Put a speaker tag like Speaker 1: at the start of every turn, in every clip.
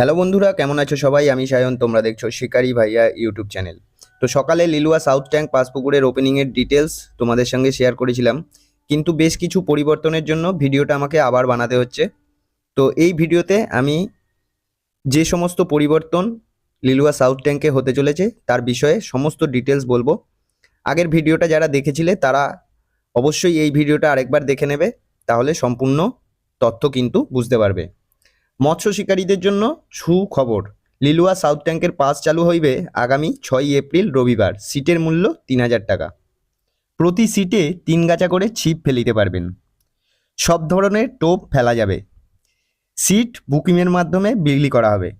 Speaker 1: Hello বন্ধুরা, কেমন আছো সবাই? আমি সায়ন, তোমরা দেখছ শিকারি ভাইয়া ইউটিউব চ্যানেল। তো সকালে লিলুয়া সাউথ ট্যাঙ্ক পাসপুকুরের ওপেনিংয়ের ডিটেলস তোমাদের সঙ্গে শেয়ার করেছিলাম। কিন্তু বেশ কিছু পরিবর্তনের জন্য ভিডিওটা আমাকে আবার বানাতে হচ্ছে। তো এই ভিডিওতে আমি যে সমস্ত পরিবর্তন লিলুয়া সাউথ ট্যাঙ্কে হতে চলেছে, তার বিষয়ে সমস্ত ডিটেলস বলব। আগের ভিডিওটা যারা দেখেছিলে, তারা অবশ্যই এই ভিডিওটা আরেকবার দেখে নেবে, তাহলে সম্পূর্ণ তথ্য কিন্তু বুঝতে পারবে। মৎস্য শিকারীদের জন্য সুখবর। লিলুয়া সাউথ ট্যাঙ্কের পাস চালু হইবে আগামী ছয়ই এপ্রিল রবিবার। সিটের মূল্য তিন হাজার টাকা। প্রতি সিটে তিন গাছা করে ছিপ ফেলিতে পারবেন। সব ধরনের টোপ ফেলা যাবে। সিট বুকিংয়ের মাধ্যমে বিক্রি করা হবে।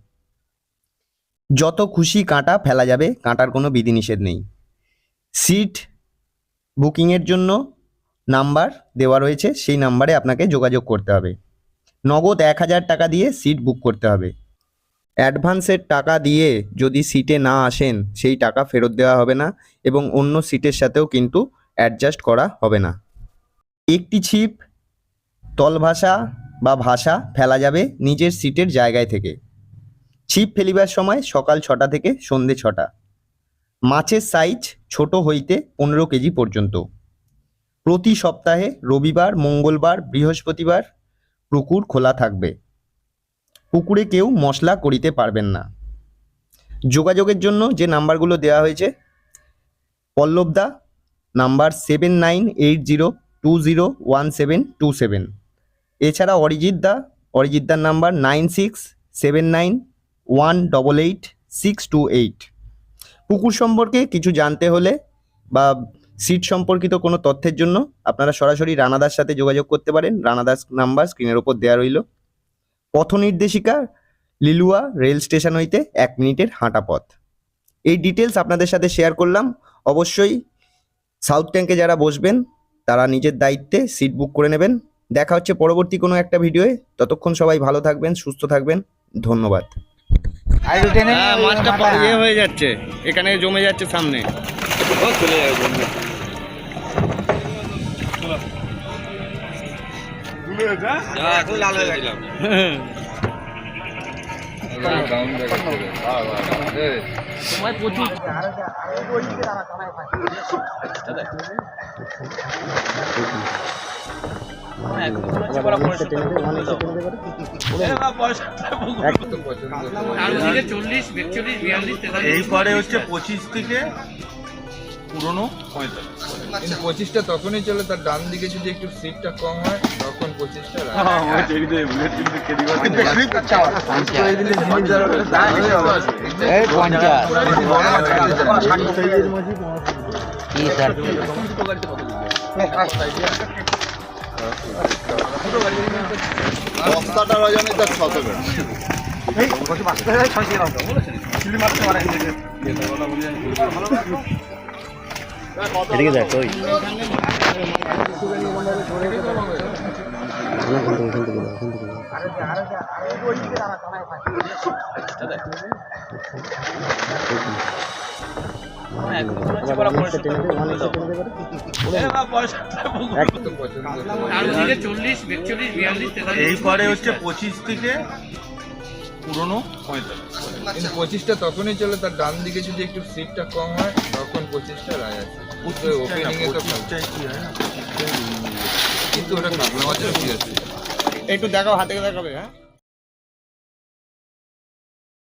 Speaker 1: যত খুশি কাঁটা ফেলা যাবে, কাঁটার কোনো বিধিনিষেধ নেই। সিট বুকিংয়ের জন্য নাম্বার দেওয়া রয়েছে, সেই নাম্বারে আপনাকে যোগাযোগ করতে হবে। নগদ এক হাজার টাকা দিয়ে সিট বুক করতে হবে। অ্যাডভান্সের টাকা দিয়ে যদি সিটে না আসেন, সেই টাকা ফেরত দেওয়া হবে না এবং অন্য সিটের সাথেও কিন্তু অ্যাডজাস্ট করা হবে না। একটি ছিপ তল ভাষা বা ভাষা ফেলা যাবে নিজের সিটের জায়গায় থেকে। ছিপ ফেলিবার সময় সকাল ছটা থেকে সন্ধে ছটা। মাছের সাইজ ছোট হইতে পনেরো কেজি পর্যন্ত। প্রতি সপ্তাহে রবিবার, মঙ্গলবার, বৃহস্পতিবার পুকুর খোলা থাকবে। পুকুরে কেউ মশলা করিতে পারবেন না। যোগাযোগের জন্য যে নাম্বারগুলো দেওয়া হয়েছে, পল্লবদা, number seven nine eight zero two zero one seven two seven. এছাড়া অরিজিৎ দা অরিজিৎ দার number nine six seven nine one double eight six two eight. পুকুর সম্পর্কে কিছু জানতে হলে বা সিট সম্পর্কিত কোনো তথ্যের জন্য আপনারা সরাসরি রানাদার সাথে যোগাযোগ করতে পারেন। রানাদাস নাম্বার স্ক্রিনের ওপর দেওয়া রইল। পথ নির্দেশিকা লিলুয়া রেল স্টেশন হইতে এক মিনিটের হাঁটা পথ। এই ডিটেলস আপনাদের সাথে শেয়ার করলাম। অবশ্যই সাউথ ট্যাঙ্কে যারা বসবেন তারা নিজের দায়িত্বে সিট বুক করে নেবেন। দেখা হচ্ছে পরবর্তী কোনো একটা ভিডিওয়ে। ততক্ষণ সবাই ভালো থাকবেন সুস্থ থাকবেন। ধন্যবাদ।
Speaker 2: হ্যাঁ মাছটা ইয়ে হয়ে যাচ্ছে। এখানে জমে যাচ্ছে সামনে। চলে যাবে হ্যাঁ, এখন লাল হয়ে
Speaker 3: হচ্ছে পঁচিশ থেকে পুরনো পঁয়তাল্লিশ
Speaker 4: কিন্তু পঁচিশটা তখনই চলে তার ডান দিকে যদি একটু সিটটা কম হয় তখন পঁচিশটা রজনী তার শতকে
Speaker 1: এদিকে দেখ ওই।
Speaker 3: এইবারে হচ্ছে পঁচিশ থেকে পুরনো পঁয়তাল্লিশ
Speaker 4: কিন্তু পঁচিশটা তখনই চলে তার ডান দিকে যদি একটু সিটটা কম হয় তখন পঁচিশটা রায় আছে। ওপেনিং এ তো কিন্তু ওটা মাছের
Speaker 2: একটু দেখাও হাতে দেখাবে হ্যাঁ?